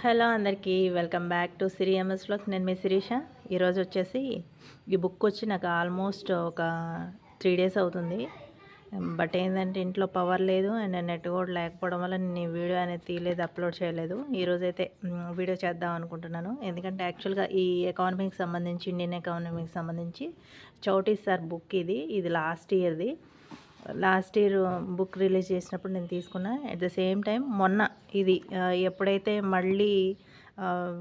Hello అందరికీ welcome back to Siri MS నేను మీ శిరీష. ఈరోజు వచ్చేసి ఈ బుక్ వచ్చి నాకు ఆల్మోస్ట్ ఒక త్రీ డేస్ అవుతుంది. బట్ ఏంటంటే ఇంట్లో పవర్ లేదు అండ్ నెట్ కూడా లేకపోవడం వల్ల నేను ఈ వీడియో అనేది తీయలేదు అప్లోడ్ చేయలేదు. ఈరోజు అయితే వీడియో చేద్దాం అనుకుంటున్నాను. ఎందుకంటే యాక్చువల్గా ఈ ఎకానమీకి సంబంధించి ఇండియన్ ఎకానమీకి సంబంధించి చౌటీ సార్ బుక్ ఇది. ఇది లాస్ట్ ఇయర్ది లాస్ట్ ఇయర్ బుక్ రిలీజ్ చేసినప్పుడు నేను తీసుకున్నా. అట్ ద సేమ్ టైం మొన్న ఇది ఎప్పుడైతే మళ్ళీ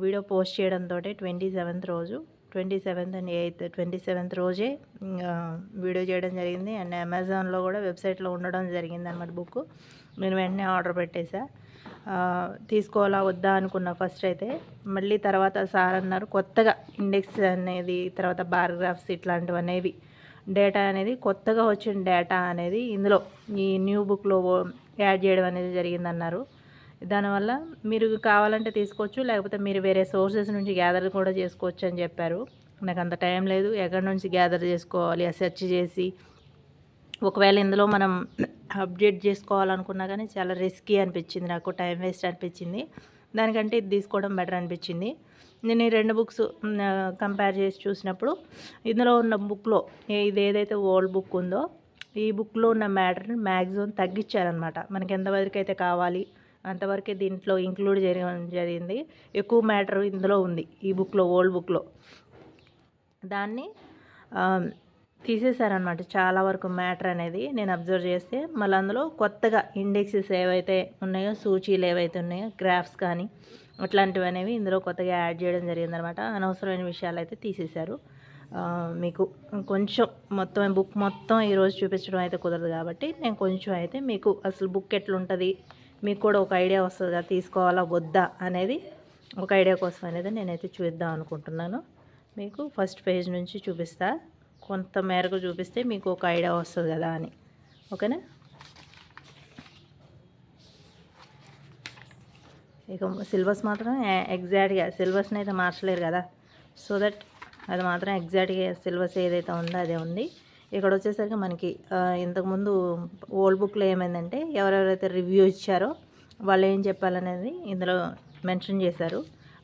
వీడియో పోస్ట్ చేయడంతో ట్వంటీ సెవెంత్ రోజు twenty seventh and eighth twenty seventh రోజే వీడియో చేయడం జరిగింది. అండ్ అమెజాన్లో కూడా వెబ్సైట్లో ఉండడం జరిగింది అనమాట బుక్ నేను వెంటనే ఆర్డర్ పెట్టేసా. తీసుకోవాలా వద్దా అనుకున్నా ఫస్ట్ అయితే. మళ్ళీ తర్వాత సార్ అన్నారు కొత్తగా ఇండెక్స్ అనేది తర్వాత బార్గ్రాఫ్స్ ఇట్లాంటివి అనేవి డేటా అనేది కొత్తగా వచ్చిన డేటా అనేది ఇందులో ఈ న్యూ బుక్లో యాడ్ చేయడం అనేది జరిగిందన్నారు. దానివల్ల మీరు కావాలంటే తీసుకోవచ్చు లేకపోతే మీరు వేరే సోర్సెస్ నుంచి గ్యాదర్ కూడా చేసుకోవచ్చు అని చెప్పారు. నాకు అంత టైం లేదు ఎక్కడి నుంచి గ్యాదర్ చేసుకోవాలి సెర్చ్ చేసి ఒకవేళ ఇందులో మనం అప్డేట్ చేసుకోవాలనుకున్నా కానీ చాలా రిస్కీ అనిపించింది నాకు టైం వేస్ట్ అనిపించింది. దానికంటే ఇది తీసుకోవడం బెటర్ అనిపించింది. నేను ఈ రెండు బుక్స్ కంపేర్ చేసి చూసినప్పుడు ఇందులో ఉన్న బుక్లో ఇది ఏదైతే ఓల్డ్ బుక్ ఉందో ఈ బుక్లో ఉన్న మ్యాటర్ని మ్యాక్సిమం తగ్గించారనమాట మనకి ఎంతవరకు అయితే కావాలి అంతవరకే దీంట్లో ఇంక్లూడ్ చేయడం జరిగింది ఎక్కువ మ్యాటర్ ఇందులో ఉంది ఈ బుక్లో ఓల్డ్ బుక్లో దాన్ని తీసేశారనమాట చాలా వరకు మ్యాటర్ అనేది నేను అబ్జర్వ్ చేస్తే మళ్ళీ అందులో కొత్తగా ఇండెక్సెస్ ఏవైతే ఉన్నాయో సూచీలు ఏవైతే ఉన్నాయో గ్రాఫ్స్ కానీ అట్లాంటివి అనేవి ఇందులో కొత్తగా యాడ్ చేయడం జరిగిందనమాట. అనవసరమైన విషయాలు అయితే తీసేశారు మీకు కొంచెం మొత్తం బుక్ మొత్తం ఈరోజు చూపించడం అయితే కుదరదు కాబట్టి నేను కొంచెం అయితే మీకు అసలు బుక్ ఎట్లుంటుంది మీకు కూడా ఒక ఐడియా వస్తుంది కదా తీసుకోవాలా వద్దా అనేది ఒక ఐడియా కోసం అనేది నేనైతే చూద్దాం అనుకుంటున్నాను. మీకు ఫస్ట్ పేజ్ నుంచి చూపిస్తా. కొంత మేరకు చూపిస్తే మీకు ఒక ఐడియా వస్తుంది కదా అని. ఓకేనా? ఇక సిలబస్ మాత్రం ఎగ్జాక్ట్గా సిలబస్ని అయితే మార్చలేరు కదా. సో దట్ అది మాత్రం ఎగ్జాక్ట్గా సిలబస్ ఏదైతే ఉందో అదే ఉంది. ఇక్కడ వచ్చేసరికి మనకి ఇంతకుముందు ఓల్డ్ బుక్లో ఏమైందంటే ఎవరెవరైతే రివ్యూ ఇచ్చారో వాళ్ళు ఏం చెప్పాలనేది ఇందులో మెన్షన్ చేశారు.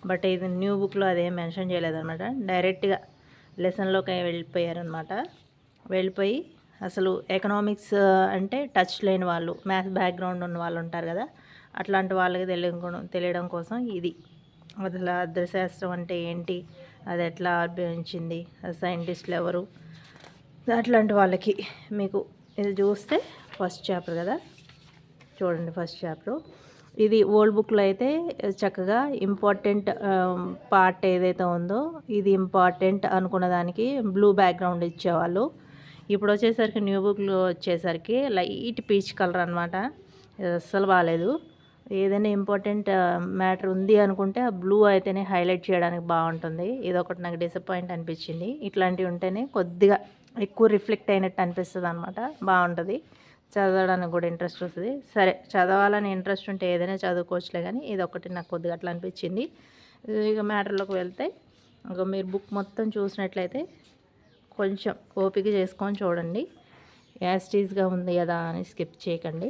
బట్ ఇది న్యూ బుక్లో అదేం మెన్షన్ చేయలేదన్నమాట. డైరెక్ట్గా లెసన్లోకి వెళ్ళిపోయారనమాట వెళ్ళిపోయి అసలు ఎకనామిక్స్ అంటే టచ్ లేని వాళ్ళు మ్యాథ్స్ బ్యాక్గ్రౌండ్ ఉన్న వాళ్ళు ఉంటారు కదా అట్లాంటి వాళ్ళకి తెలియడం తెలియడం కోసం ఇది. అసలు అర్థశాస్త్రం అంటే ఏంటి? అది ఎట్లా ఆవిర్భవించింది సైంటిస్టులు ఎవరు? అట్లాంటి వాళ్ళకి మీకు ఇది చూస్తే ఫస్ట్ చాప్టర్ కదా? చూడండి ఫస్ట్ చాప్టర్. ఇది ఓల్డ్ బుక్లో అయితే చక్కగా ఇంపార్టెంట్ పార్ట్ ఏదైతే ఉందో ఇది ఇంపార్టెంట్ అనుకున్న దానికి బ్లూ బ్యాక్గ్రౌండ్ ఇచ్చేవాళ్ళు. ఇప్పుడు వచ్చేసరికి న్యూ బుక్లో వచ్చేసరికి లైట్ పీచ్ కలర్ అనమాట అస్సలు బాగాలేదు ఏదైనా ఇంపార్టెంట్ మ్యాటర్ ఉంది అనుకుంటే ఆ బ్లూ అయితేనే హైలైట్ చేయడానికి బాగుంటుంది. ఇదొకటి నాకు డిసప్పాయింట్ అనిపించింది. ఇట్లాంటివి ఉంటేనే కొద్దిగా ఎక్కువ రిఫ్లెక్ట్ అయినట్టు అనిపిస్తుంది అనమాట బాగుంటుంది. చదవడానికి కూడా ఇంట్రెస్ట్ వస్తుంది. సరే చదవాలని ఇంట్రెస్ట్ ఉంటే ఏదైనా చదువుకోవచ్చులే కానీ ఇది ఒకటి నాకు కొద్దిగా అట్లా అనిపించింది. ఇక మ్యాటర్లోకి వెళ్తే ఇక మీరు బుక్ మొత్తం చూసినట్లయితే కొంచెం ఓపిక చేసుకొని చూడండి. యాస్టీజ్గా ఉంది కదా అని స్కిప్ చేయకండి.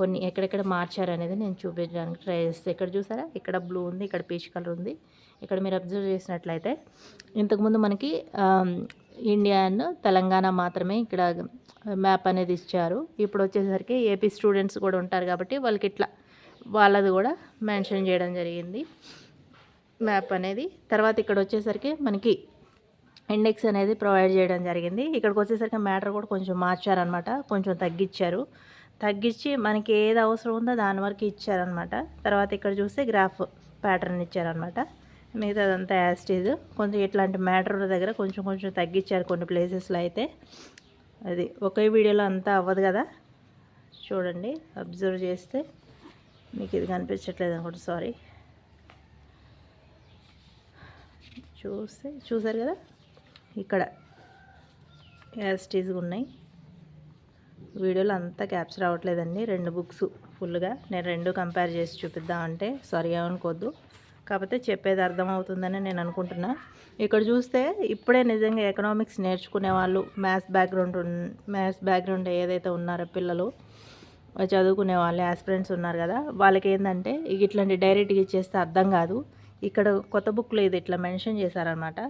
కొన్ని ఎక్కడెక్కడ మార్చారు అనేది నేను చూపించడానికి ట్రై చేస్తాను ఇక్కడ చూసారా? ఇక్కడ బ్లూ ఉంది ఇక్కడ పీచ్ కలర్ ఉంది. ఇక్కడ మీరు అబ్జర్వ్ చేసినట్లయితే ఇంతకుముందు మనకి ఇండియా అండ్ తెలంగాణ మాత్రమే ఇక్కడ మ్యాప్ అనేది ఇచ్చారు. ఇప్పుడు వచ్చేసరికి ఏపీ స్టూడెంట్స్ కూడా ఉంటారు కాబట్టి వాళ్ళకి ఇట్లా వాళ్ళది కూడా మెన్షన్ చేయడం జరిగింది. మ్యాప్ అనేది. తర్వాత ఇక్కడ వచ్చేసరికి మనకి ఇండెక్స్ అనేది ప్రొవైడ్ చేయడం జరిగింది. ఇక్కడికి వచ్చేసరికి మ్యాటర్ కూడా కొంచెం మార్చారనమాట కొంచెం తగ్గించారు. తగ్గించి మనకి ఏది అవసరం ఉందో దాని వరకు ఇచ్చారనమాట. తర్వాత ఇక్కడ చూస్తే గ్రాఫ్ ప్యాటర్న్ ఇచ్చారనమాట. మిగతాదంతా యాస్టీజ్ కొంచెం ఇట్లాంటి మ్యాటర్ దగ్గర కొంచెం కొంచెం తగ్గించారు కొన్ని ప్లేసెస్లో అయితే. అది ఒకే వీడియోలో అంతా అవ్వదు కదా? చూడండి అబ్జర్వ్ చేస్తే మీకు ఇది కనిపించట్లేదు అనుకోండి సారీ. చూస్తే చూసారు కదా? ఇక్కడ యాస్టీస్ ఉన్నాయి. వీడియోలో అంతా క్యాప్చర్ అవ్వట్లేదండి. రెండు బుక్స్ ఫుల్గా. నేను రెండు కంపేర్ చేసి చూపిద్దామంటే సారీ అనుకోద్దు కాకపోతే చెప్పేది అర్థమవుతుందని నేను అనుకుంటున్నా. ఇక్కడ చూస్తే ఇప్పుడే నిజంగా ఎకనామిక్స్ నేర్చుకునే వాళ్ళు మ్యాథ్స్ బ్యాక్గ్రౌండ్ మ్యాథ్స్ బ్యాక్గ్రౌండ్ ఏదైతే ఉన్నారో పిల్లలు చదువుకునే వాళ్ళు యాస్పిరెంట్స్ ఉన్నారు కదా వాళ్ళకి ఏంటంటే ఇట్లాంటి డైరెక్ట్గా ఇచ్చేస్తే అర్థం కాదు. ఇక్కడ కొత్త బుక్లో ఇది ఇట్లా మెన్షన్ చేశారనమాట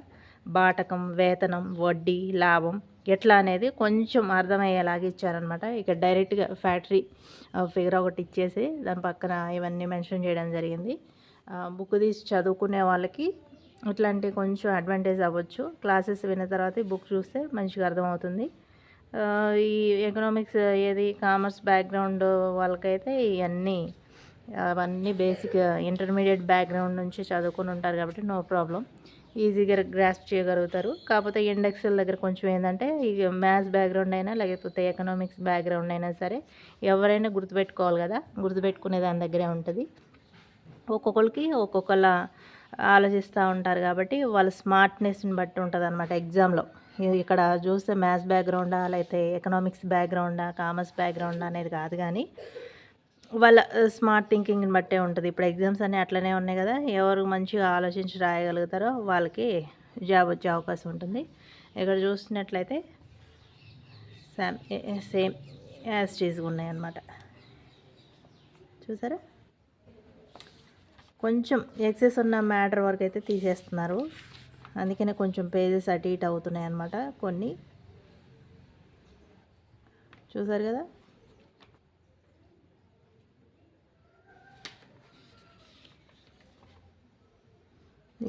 బాటకం వేతనం వడ్డీ లాభం ఎట్లా అనేది కొంచెం అర్థమయ్యేలాగా ఇచ్చారనమాట ఇక డైరెక్ట్గా ఫ్యాక్టరీ ఫిగర్ ఒకటి ఇచ్చేసి దాని పక్కన ఇవన్నీ మెన్షన్ చేయడం జరిగింది. బుక్ తీసి చదువుకునే వాళ్ళకి ఇట్లాంటి కొంచెం అడ్వాంటేజ్ అవ్వచ్చు. క్లాసెస్ విన్న తర్వాత బుక్ చూస్తే మంచిగా అర్థమవుతుంది. ఈ ఎకనామిక్స్ ఏది కామర్స్ బ్యాక్గ్రౌండ్ వాళ్ళకైతే ఇవన్నీ అవన్నీ బేసిక్ ఇంటర్మీడియట్ బ్యాక్గ్రౌండ్ నుంచి చదువుకుని ఉంటారు కాబట్టి నో ప్రాబ్లం ఈజీగా గ్రాస్ప్ చేయగలుగుతారు. కాకపోతే ఇండెక్స్ల దగ్గర కొంచెం ఏంటంటే ఇక మ్యాథ్స్ బ్యాక్గ్రౌండ్ అయినా లేకపోతే ఎకనామిక్స్ బ్యాక్గ్రౌండ్ అయినా సరే ఎవరైనా గుర్తుపెట్టుకోవాలి కదా? గుర్తుపెట్టుకునే దాని దగ్గరే ఉంటుంది. ఒక్కొక్కరికి ఒక్కొక్కలా ఆలోచిస్తూ ఉంటారు కాబట్టి వాళ్ళ స్మార్ట్నెస్ని బట్టి ఉంటుంది అనమాట ఎగ్జామ్లో ఇక్కడ చూస్తే మ్యాథ్స్ బ్యాక్గ్రౌండా లేకపోతే ఎకనామిక్స్ బ్యాక్గ్రౌండా కామర్స్ బ్యాక్గ్రౌండా అనేది కాదు కానీ వాళ్ళ స్మార్ట్ థింకింగ్ని బట్టే ఉంటుంది. ఇప్పుడు ఎగ్జామ్స్ అన్నీ అట్లనే ఉన్నాయి కదా ఎవరు మంచిగా ఆలోచించి రాయగలుగుతారో వాళ్ళకి జాబ్ వచ్చే అవకాశం ఉంటుంది. ఇక్కడ చూసినట్లయితే సేమ్ సేమ్ యాస్టీస్గా ఉన్నాయి అన్నమాట. చూసారా? కొంచెం ఎక్సెస్ ఉన్న మ్యాటర్ వరకు అయితే తీసేస్తున్నారు. అందుకనే కొంచెం పేజెస్ అటు ఇటు అవుతున్నాయి అన్నమాట కొన్ని. చూసారు కదా?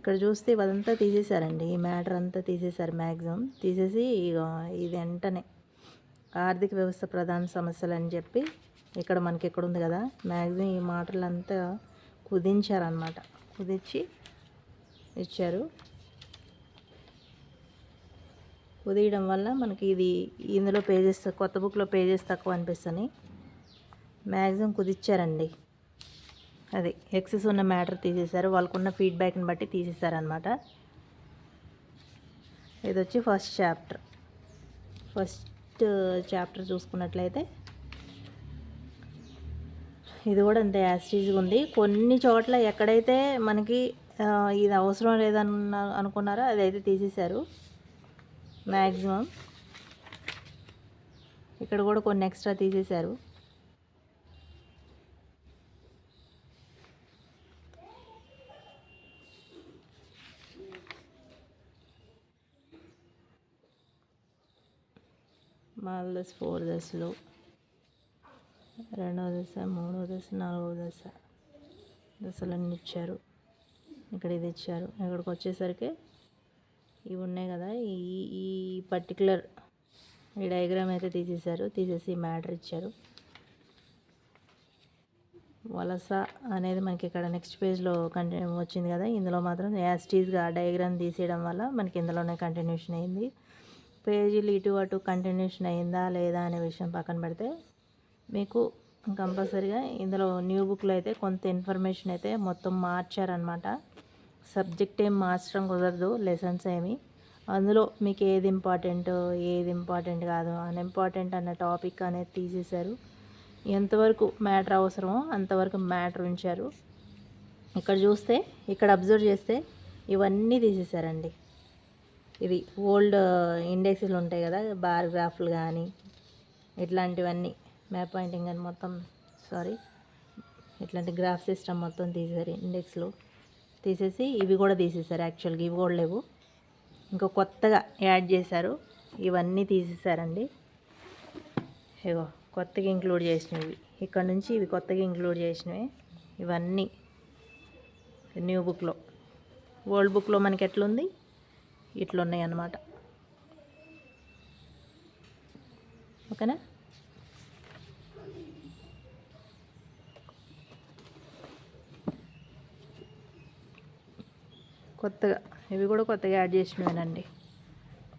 ఇక్కడ చూస్తే అదంతా తీసేశారండి. ఈ మ్యాటర్ అంతా తీసేశారు మ్యాక్సిమం తీసేసి ఇక ఇది వెంటనే ఆర్థిక వ్యవస్థ ప్రధాన సమస్యలు అని చెప్పి ఇక్కడ మనకి ఎక్కడ ఉంది కదా. మ్యాక్సిమం ఈ మాటలంతా కుదించారనమాట కుదించి ఇచ్చారు. కుదియడం వల్ల మనకి ఇది ఇందులో పేజెస్ కొత్త బుక్లో పేజెస్ తక్కువ అనిపిస్తున్నాయి మ్యాక్సిమం కుదిచ్చారండి అది ఎక్సెస్ ఉన్న మ్యాటర్ తీసేశారు. వాళ్ళకున్న ఫీడ్బ్యాక్ని బట్టి తీసేశారనమాట ఇది వచ్చి ఫస్ట్ చాప్టర్. ఫస్ట్ చాప్టర్ చూసుకున్నట్లయితే ఇది కూడా అంతే యాసిటీజ్గా ఉంది. కొన్ని చోట్ల ఎక్కడైతే మనకి ఇది అవసరం లేదన్న అనుకున్నారో అదైతే తీసేశారు. మ్యాక్సిమం ఇక్కడ కూడా కొన్ని ఎక్స్ట్రా తీసేశారు. మాల్దస్ ఫోర్ దశలు రెండవ దశ మూడవ దశ నాలుగవ దశ దశలన్నీ ఇచ్చారు. ఇక్కడ ఇది ఇచ్చారు. ఇక్కడికి వచ్చేసరికి ఇవి ఉన్నాయి కదా. ఈ ఈ పర్టికులర్ ఈ డయాగ్రామ్ అయితే తీసేశారు. తీసేసి మ్యాటర్ ఇచ్చారు. వలస అనేది మనకి ఇక్కడ నెక్స్ట్ పేజ్లో కంటిన్యూ వచ్చింది కదా. ఇందులో మాత్రం యాస్టీస్గా డయాగ్రామ్ తీసేయడం వల్ల మనకి ఇందులోనే కంటిన్యూషన్ అయింది. పేజీలు ఇటు అటు కంటిన్యూషన్ అయిందా లేదా అనే విషయం పక్కన పెడితే మీకు కంపల్సరీగా ఇందులో న్యూ బుక్లో అయితే కొంత ఇన్ఫర్మేషన్ అయితే మొత్తం మార్చారనమాట సబ్జెక్ట్ ఏం మార్చడం కుదరదు లెసన్స్ ఏమి. అందులో మీకు ఏది ఇంపార్టెంట్ ఏది ఇంపార్టెంట్ కాదు అన్ఇంపార్టెంట్ అన్న టాపిక్ అనేది తీసేశారు. ఎంతవరకు మ్యాటర్ అవసరమో అంతవరకు మ్యాటర్ ఉంచారు. ఇక్కడ చూస్తే ఇక్కడ అబ్జర్వ్ చేస్తే ఇవన్నీ తీసేశారండి. ఇది ఓల్డ్ ఇండెక్స్లు ఉంటాయి కదా బార్ గ్రాఫ్లు కానీ ఇట్లాంటివన్నీ. మ్యాప్ పాయింటింగ్ అని మొత్తం సారీ ఇట్లాంటి గ్రాఫ్ సిస్టమ్ మొత్తం తీసేసారు ఇండెక్స్లు. తీసేసి ఇవి కూడా తీసేసారు యాక్చువల్గా ఇవి కూడా లేవు. ఇంకా కొత్తగా యాడ్ చేశారు ఇవన్నీ తీసేసారండి ఇగో కొత్తగా ఇంక్లూడ్ చేసినవి ఇక్కడ నుంచి ఇవి కొత్తగా ఇంక్లూడ్ చేసినవి ఇవన్నీ. న్యూ బుక్లో. ఓల్డ్ బుక్లో మనకి ఎట్లుంది? ఇట్లున్నాయి అన్నమాట ఓకేనా? కొత్తగా ఇవి కూడా కొత్తగా యాడ్ చేసినవేనండి.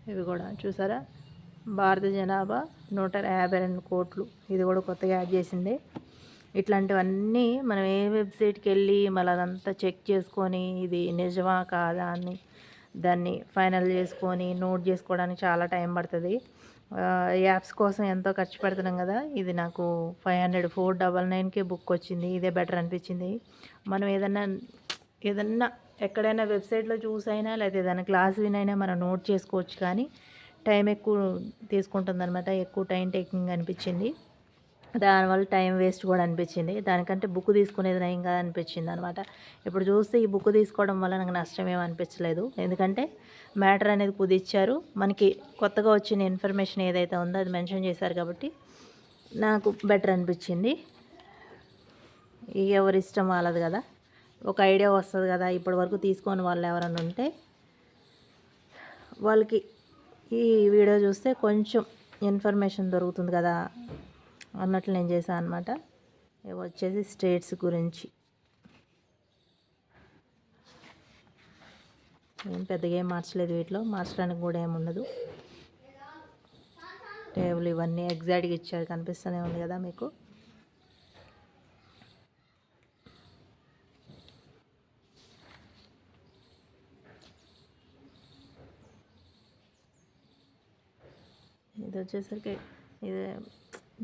ఇవి కూడా చూసారా? భారత జనాభా నూట యాభై రెండు కోట్లు. ఇది కూడా కొత్తగా యాడ్ చేసింది. ఇట్లాంటివన్నీ మనం ఏ వెబ్సైట్కి వెళ్ళి మళ్ళీ అదంతా చెక్ చేసుకొని ఇది నిజమా కాదా అని దాన్ని ఫైనల్ చేసుకొని నోట్ చేసుకోవడానికి చాలా టైం పడుతుంది. యాప్స్ కోసం ఎంతో ఖర్చు పెడుతున్నాం కదా ఇది నాకు ఫైవ్ హండ్రెడ్ ఫోర్ డబల్ నైన్కే బుక్ వచ్చింది ఇదే బెటర్ అనిపించింది. మనం ఏదన్నా ఏదన్నా ఎక్కడైనా వెబ్సైట్లో చూసైనా లేకపోతే ఏదైనా క్లాస్ వినైనా మనం నోట్ చేసుకోవచ్చు కానీ టైం ఎక్కువ తీసుకుంటుంది అనమాట ఎక్కువ టైం టేకింగ్ అనిపించింది. దానివల్ల టైం వేస్ట్ కూడా అనిపించింది. దానికంటే బుక్ తీసుకునేది నయం కదా అనిపించింది అనమాట. ఇప్పుడు చూస్తే ఈ బుక్ తీసుకోవడం వల్ల నాకు నష్టం ఏమనిపించలేదు అనిపించలేదు. ఎందుకంటే మ్యాటర్ అనేది కుదిచ్చారు మనకి కొత్తగా వచ్చిన ఇన్ఫర్మేషన్ ఏదైతే ఉందో అది మెన్షన్ చేశారు కాబట్టి నాకు బెటర్ అనిపించింది. ఎవరి ఇష్టం వాళ్ళది కదా. ఒక ఐడియా వస్తుంది కదా. ఇప్పటి వరకు తీసుకొని వాళ్ళు ఎవరైనా ఉంటే వాళ్ళకి ఈ వీడియో చూస్తే కొంచెం ఇన్ఫర్మేషన్ దొరుకుతుంది కదా. అన్నట్లు నేను చేశాను అనమాట ఇవి వచ్చేసి స్టేట్స్ గురించి. ఏం పెద్దగా ఏం మార్చలేదు వీటిలో. మార్చడానికి కూడా ఏమి ఉండదు. టేబుల్ ఇవన్నీ ఎగ్జాక్ట్గా ఇచ్చారు. కనిపిస్తూనే ఉంది కదా మీకు. ఇది వచ్చేసరికి ఇది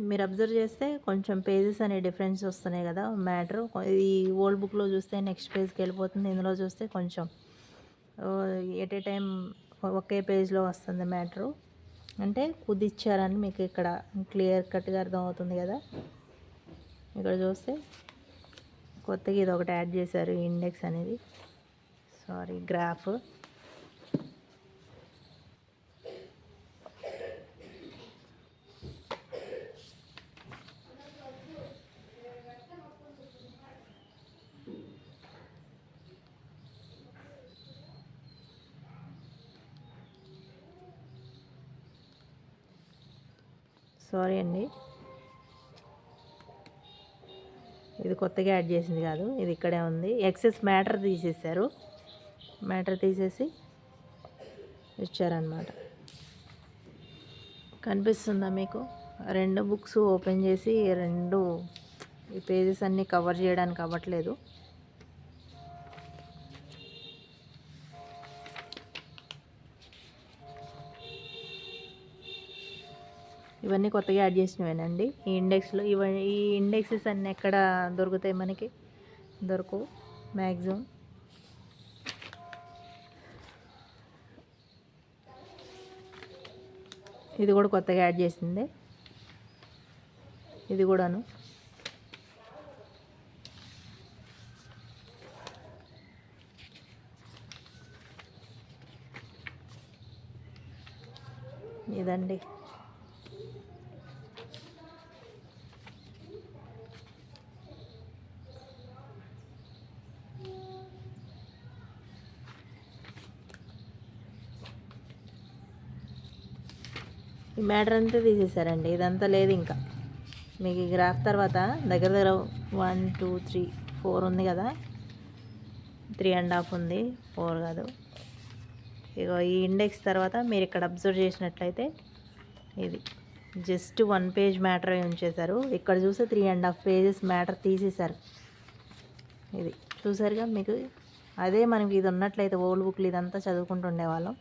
మీరు అబ్జర్వ్ చేస్తే కొంచెం పేజెస్ అనే డిఫరెన్స్ వస్తున్నాయి కదా మ్యాటర్ ఈ ఓల్డ్ బుక్లో చూస్తే నెక్స్ట్ పేజ్కి వెళ్ళిపోతుంది. ఇందులో చూస్తే కొంచెం ఎట్ ఏ టైం ఒకే పేజ్లో వస్తుంది మ్యాటరు అంటే కుదిచ్చారని మీకు ఇక్కడ క్లియర్ కట్గా అర్థమవుతుంది కదా. ఇక్కడ చూస్తే కొత్తగా ఇది ఒకటి యాడ్ చేశారు ఇండెక్స్ అనేది. సారీ గ్రాఫ్ సారీ అండి. ఇది కొత్తగా యాడ్ చేసింది కాదు ఇది ఇక్కడే ఉంది. ఎక్సెస్ మ్యాటర్ తీసేసారు మ్యాటర్ తీసేసి ఇచ్చారనమాట కనిపిస్తుందా మీకు? రెండు బుక్స్ ఓపెన్ చేసి రెండు ఈ పేజెస్ అన్నీ కవర్ చేయడానికి అవ్వట్లేదు. ఇవన్నీ కొత్తగా యాడ్ చేసినవేనండి. ఈ ఇండెక్స్లో ఇవన్నీ ఈ ఇండెక్సెస్ అన్నీ ఎక్కడ దొరుకుతాయి మనకి? దొరకవు. మ్యాక్సిమం ఇది కూడా కొత్తగా యాడ్ చేసింది. ఇది కూడాను. ఇదండి. ఈ మ్యాటర్ అంతా తీసేసారండి ఇదంతా లేదు ఇంకా. మీకు ఈ గ్రాఫ్ తర్వాత దగ్గర దగ్గర వన్ టూ త్రీ ఫోర్ ఉంది కదా. త్రీ అండ్ హాఫ్ ఉంది. ఫోర్ కాదు. ఇగో ఈ ఇండెక్స్ తర్వాత మీరు ఇక్కడ అబ్జర్వ్ చేసినట్లయితే ఇది. జస్ట్ వన్ పేజ్ మ్యాటర్ ఉంచేశారు. ఇక్కడ చూస్తే three and half pages matter తీసేశారు. ఇది చూసారుగా మీకు? అదే మనకి ఇది ఉన్నట్లయితే ఓల్డ్ బుక్లు ఇదంతా చదువుకుంటుండే వాళ్ళం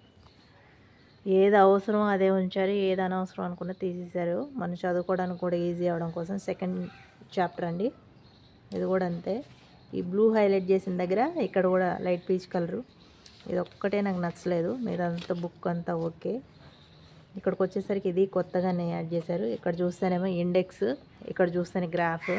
ఏది అవసరం అదే ఉంచారు ఏది అనవసరం అనుకున్న తీసేశారు. మనం చదువుకోవడానికి కూడా ఈజీ అవడం కోసం సెకండ్ చాప్టర్ అండి. ఇది కూడా అంతే. ఈ బ్లూ హైలైట్ చేసిన దగ్గర ఇక్కడ కూడా లైట్ పీచ్ కలరు ఇది ఒక్కటే నాకు నచ్చలేదు. మీదంతా బుక్ అంతా ఓకే. ఇక్కడికి వచ్చేసరికి ఇది కొత్తగానే యాడ్ చేశారు. ఇక్కడ చూస్తేనేమో ఇండెక్స్ ఇక్కడ చూస్తేనే గ్రాఫ్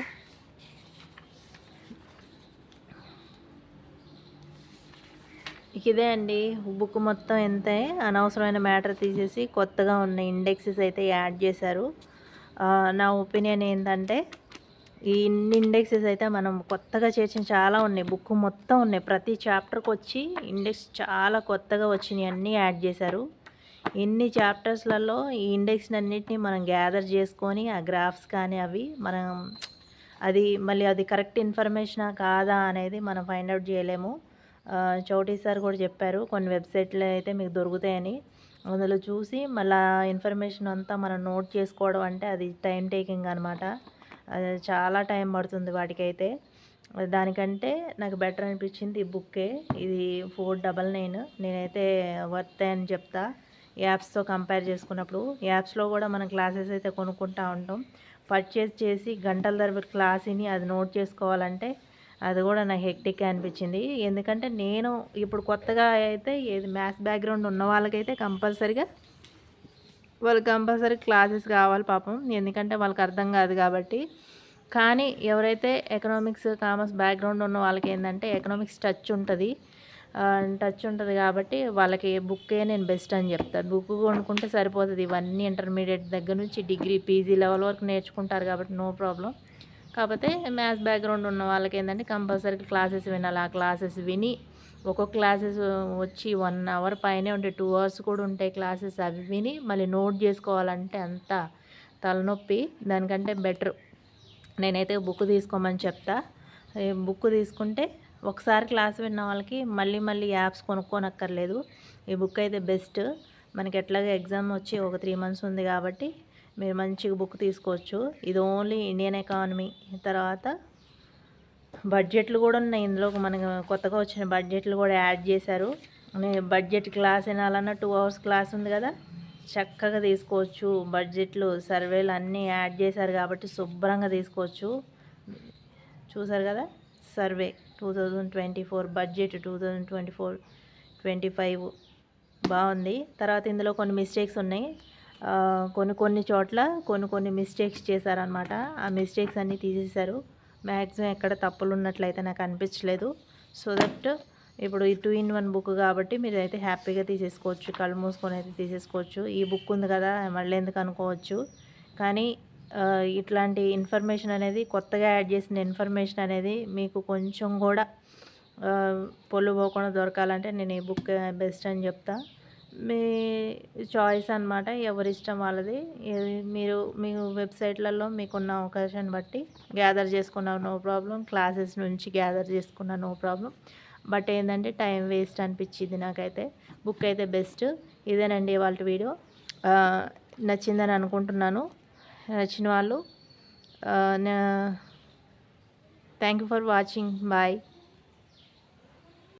ఇదే అండి. బుక్ మొత్తం ఎంత? అనవసరమైన మ్యాటర్ తీసేసి కొత్తగా ఉన్న ఇండెక్సెస్ అయితే యాడ్ చేశారు. నా ఒపీనియన్ ఏంటంటే ఈ ఇన్ని ఇండెక్సెస్ అయితే మనం కొత్తగా చేర్చిన చాలా ఉన్నాయి. బుక్ మొత్తం ఉన్నాయి. ప్రతి చాప్టర్కి వచ్చి ఇండెక్స్ చాలా కొత్తగా వచ్చినాయి. అన్నీ యాడ్ చేశారు. ఇన్ని చాప్టర్స్లలో ఈ ఇండెక్స్ అన్నిటిని మనం గ్యాదర్ చేసుకొని ఆ గ్రాఫ్స్ కానీ అవి మనం అది మళ్ళీ అది కరెక్ట్ ఇన్ఫర్మేషనా కాదా అనేది మనం ఫైండ్ అవుట్ చేయలేము. చౌటీ సార్ కూడా చెప్పారు కొన్ని వెబ్సైట్లో అయితే మీకు దొరుకుతాయని. అందులో చూసి మళ్ళీ ఇన్ఫర్మేషన్ అంతా మనం నోట్ చేసుకోవడం అంటే అది టైం టేకింగ్ అనమాట చాలా టైం పడుతుంది వాటికైతే. దానికంటే నాకు బెటర్ అనిపించింది ఈ బుక్కే. ఇది ఫోర్ డబల్ నైన్. నేనైతే వర్త్ అని చెప్తా. యాప్స్తో కంపేర్ చేసుకున్నప్పుడు. యాప్స్లో కూడా మనం క్లాసెస్ అయితే కొనుక్కుంటూ ఉంటాం. పర్చేస్ చేసి గంటల తరబడి క్లాస్ని అది నోట్ చేసుకోవాలంటే అది కూడా నాకు హెక్టిక్ అనిపించింది. ఎందుకంటే నేను ఇప్పుడు కొత్తగా అయితే ఏది మ్యాథ్స్ బ్యాక్గ్రౌండ్ ఉన్న వాళ్ళకైతే కంపల్సరిగా వాళ్ళకి కంపల్సరీ క్లాసెస్ కావాలి పాపం. ఎందుకంటే వాళ్ళకి అర్థం కాదు కాబట్టి. కానీ ఎవరైతే ఎకనామిక్స్ కామర్స్ బ్యాక్గ్రౌండ్ ఉన్న వాళ్ళకి ఏంటంటే ఎకనామిక్స్ టచ్ ఉంటుంది. టచ్ ఉంటుంది కాబట్టి వాళ్ళకి బుక్కే నేను బెస్ట్ అని చెప్తాను బుక్ కొనుక్కుంటే సరిపోతుంది. ఇవన్నీ ఇంటర్మీడియట్ దగ్గర నుంచి డిగ్రీ పీజీ లెవెల్ వరకు నేర్చుకుంటారు కాబట్టి నో ప్రాబ్లం కాకపోతే మ్యాథ్స్ బ్యాక్గ్రౌండ్ ఉన్న వాళ్ళకి ఏంటంటే కంపల్సరీ క్లాసెస్ వినాలి. ఆ క్లాసెస్ విని ఒక్కొక్క క్లాసెస్ వచ్చి వన్ అవర్ పైనే ఉంటాయి టూ అవర్స్ కూడా ఉంటాయి క్లాసెస్ అవి విని మళ్ళీ నోట్ చేసుకోవాలంటే అంత తలనొప్పి. దానికంటే బెటర్ నేనైతే బుక్ తీసుకోమని చెప్తా. బుక్ తీసుకుంటే ఒకసారి క్లాస్ విన్న వాళ్ళకి మళ్ళీ మళ్ళీ యాప్స్ కొనుక్కోనక్కర్లేదు. ఈ బుక్ అయితే బెస్ట్ మనకి ఎట్లాగో ఎగ్జామ్ వచ్చి ఒక త్రీ మంత్స్ ఉంది కాబట్టి మీరు మంచిగా బుక్ తీసుకోవచ్చు. ఇది ఓన్లీ ఇండియన్ ఎకానమీ. తర్వాత బడ్జెట్లు కూడా ఉన్నాయి. ఇందులో మనకు కొత్తగా వచ్చిన బడ్జెట్లు కూడా యాడ్ చేశారు. బడ్జెట్ క్లాస్ వినాలన్న టూ అవర్స్ క్లాస్ ఉంది కదా. చక్కగా తీసుకోవచ్చు. బడ్జెట్లు సర్వేలు అన్నీ యాడ్ చేశారు కాబట్టి శుభ్రంగా తీసుకోవచ్చు. చూసారు కదా? Survey two thousand twenty four budget two thousand twenty four twenty five బాగుంది. తర్వాత ఇందులో కొన్ని మిస్టేక్స్ ఉన్నాయి. కొన్ని కొన్ని చోట్ల కొన్ని కొన్ని మిస్టేక్స్ చేశారనమాట ఆ మిస్టేక్స్ అన్నీ తీసేశారు. మ్యాక్సిమం ఎక్కడ తప్పులు ఉన్నట్లయితే నాకు అనిపించలేదు. సో దట్ ఇప్పుడు ఈ టూ ఇన్ వన్ బుక్ కాబట్టి మీరు అయితే హ్యాపీగా తీసేసుకోవచ్చు. కళ్ళు మూసుకొని అయితే తీసేసుకోవచ్చు. ఈ బుక్ ఉంది కదా మళ్ళీ ఎందుకు అనుకోవచ్చు? కానీ ఇట్లాంటి ఇన్ఫర్మేషన్ అనేది కొత్తగా యాడ్ చేసిన ఇన్ఫర్మేషన్ అనేది మీకు కొంచెం కూడా పొల్లు పోకుండా దొరకాలంటే నేను ఈ బుక్ బెస్ట్ అని చెప్తా. మీ చాయిస్ అనమాట ఎవరి ఇష్టం వాళ్ళది మీరు మీ వెబ్సైట్లలో మీకున్న అవకాశాన్ని బట్టి గ్యాదర్ చేసుకున్న నో ప్రాబ్లం క్లాసెస్ నుంచి గ్యాదర్ చేసుకున్న నో ప్రాబ్లం బట్ ఏంటంటే టైం వేస్ట్ అనిపించింది నాకైతే. బుక్ అయితే బెస్ట్. ఇదేనండి వాళ్ళ వీడియో. నచ్చిందని అనుకుంటున్నాను. నచ్చిన వాళ్ళు thank you for watching. Bye.